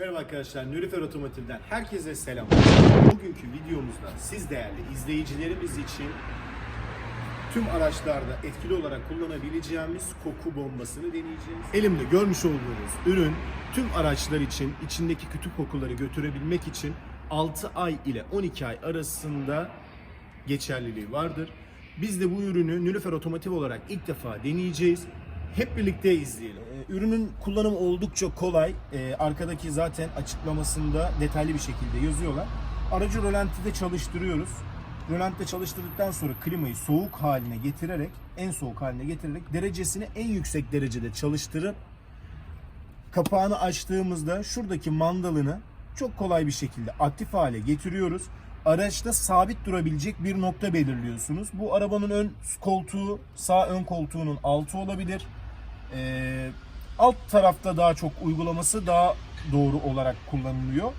Merhaba arkadaşlar, Nülüfer Otomotiv'den herkese selam. Bugünkü videomuzda siz değerli izleyicilerimiz için tüm araçlarda etkili olarak kullanabileceğimiz koku bombasını deneyeceğiz. Elimde görmüş olduğunuz ürün tüm araçlar için içindeki kötü kokuları götürebilmek için 6 ay ile 12 ay arasında geçerliliği vardır. Biz de bu ürünü Nülüfer Otomotiv olarak ilk defa deneyeceğiz. Hep birlikte izleyelim. Ee, Ürünün kullanımı oldukça kolay. Ee, Arkadaki zaten açıklamasında detaylı bir şekilde yazıyorlar. Aracı rölantide çalıştırıyoruz. Rölantide çalıştırdıktan sonra klimayı soğuk haline getirerek, en soğuk haline getirerek derecesini en yüksek derecede çalıştırıp kapağını açtığımızda şuradaki mandalını çok kolay bir şekilde aktif hale getiriyoruz. Araçta sabit durabilecek bir nokta belirliyorsunuz. Bu arabanın ön koltuğu, sağ ön koltuğunun altı olabilir. Ee, alt tarafta daha çok uygulaması daha doğru olarak kullanılıyor.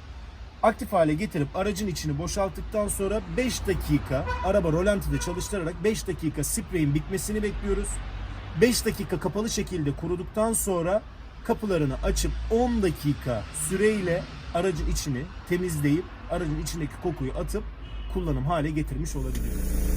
Aktif hale getirip aracın içini boşalttıktan sonra 5 dakika araba rolantide çalıştırarak 5 dakika spreyin bitmesini bekliyoruz. 5 dakika kapalı şekilde kuruduktan sonra kapılarını açıp 10 dakika süreyle aracın içini temizleyip aracın içindeki kokuyu atıp kullanım hale getirmiş olabiliyoruz.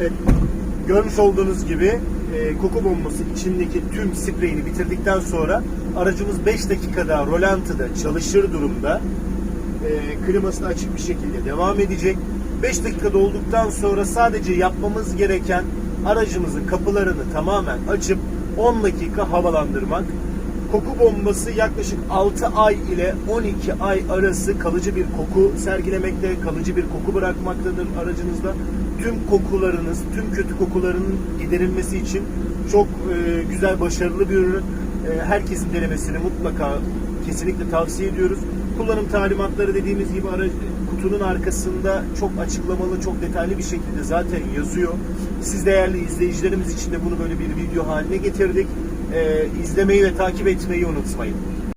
Evet, görmüş olduğunuz gibi e, koku bombası içindeki tüm spreyini bitirdikten sonra aracımız 5 dakikada rolantıda çalışır durumda. E, klimasını açık bir şekilde devam edecek. 5 dakikada olduktan sonra sadece yapmamız gereken aracımızın kapılarını tamamen açıp 10 dakika havalandırmak. Koku bombası yaklaşık 6 ay ile 12 ay arası kalıcı bir koku sergilemekte, kalıcı bir koku bırakmaktadır aracınızda. Tüm kokularınız, tüm kötü kokuların giderilmesi için çok e, güzel, başarılı bir ürün. E, herkesin denemesini mutlaka kesinlikle tavsiye ediyoruz. Kullanım talimatları dediğimiz gibi aracı, kutunun arkasında çok açıklamalı, çok detaylı bir şekilde zaten yazıyor. Siz değerli izleyicilerimiz için de bunu böyle bir video haline getirdik. E, izlemeyi ve takip etmeyi unutmayın.